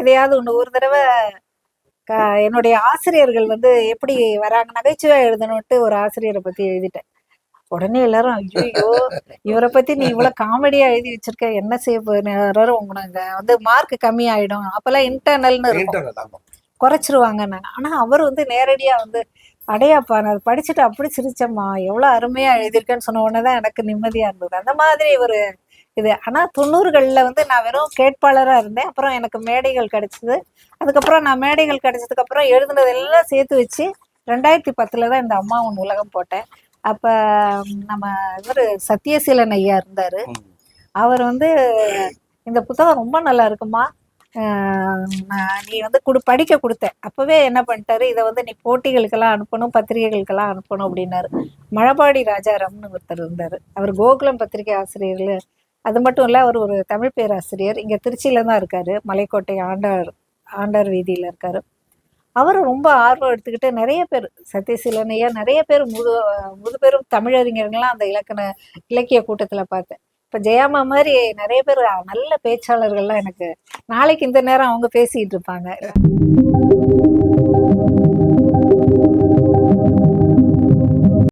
எதையாவது ஒன்று ஒரு தடவை என்னுடைய ஆசிரியர்கள் வந்து எப்படி வராங்க நகைச்சுவை எழுதணுன்ட்டு ஒரு ஆசிரியரை பற்றி எழுதிட்டேன். உடனே எல்லாரும் ஐயோ இவரை பத்தி நீ இவ்வளவு காமெடியா எழுதி வச்சிருக்க என்ன செய்ய போறாரு உனக்கு வந்து மார்க் கம்மி ஆயிடும் அப்பெல்லாம் இன்டர்னல்னு இருக்கும். குறைச்சிருவாங்கன்னாங்க ஆனா அவர் வந்து நேரடியா வந்து அடையாப்பா நான் படிச்சுட்டு அப்படி சிரிச்சம்மா. எவ்வளவு அருமையா எழுதியிருக்கேன்னு சொன்ன உடனே தான் எனக்கு நிம்மதியா இருந்தது. அந்த மாதிரி ஒரு இது. ஆனா தொண்ணூறுகள்ல வந்து நான் வெறும் கேட்பாளரா இருந்தேன். அப்புறம் எனக்கு மேடைகள் கிடைச்சது. அதுக்கப்புறம் நான் மேடைகள் கிடைச்சதுக்கு அப்புறம் எழுதுனதெல்லாம் சேர்த்து வச்சு ரெண்டாயிரத்தி பத்துல தான் இந்த அம்மா உன் உலகம் போட்டேன். அப்ப நம்ம இவர் சத்யசீலன் ஐயா இருந்தாரு. அவர் வந்து இந்த புத்தகம் ரொம்ப நல்லா இருக்குமா நீ வந்து குடு படிக்க கொடுத்த. அப்போவே என்ன பண்ணிட்டாரு இதை வந்து நீ போட்டிகளுக்கெல்லாம் அனுப்பணும் பத்திரிகைகளுக்கெல்லாம் அனுப்பணும் அப்படின்னாரு. மழபாடி ராஜாராம்னு ஒருத்தர் இருந்தார். அவர் கோகுலம் பத்திரிகை ஆசிரியர்கள் அது மட்டும் இல்லை அவர் ஒரு தமிழ் பேராசிரியர். இங்கே திருச்சியில் தான் இருக்கார். மலைக்கோட்டை ஆண்டார் ஆண்டார் வீதியில் இருக்கார். அவர் ரொம்ப ஆர்வம் எடுத்துக்கிட்டு நிறைய பேர் சத்யசீலன் நிறைய பேர் முது முதுபெரும் தமிழறிஞர்கள்லாம் அந்த இலக்கண இலக்கிய கூட்டத்தில் பார்த்தேன். இப்போ ஜெயாமா மாதிரி நிறைய பேர் நல்ல பேச்சாளர்கள்லாம் எனக்கு நாளைக்கு இந்த நேரம் அவங்க பேசிட்டு இருப்பாங்க.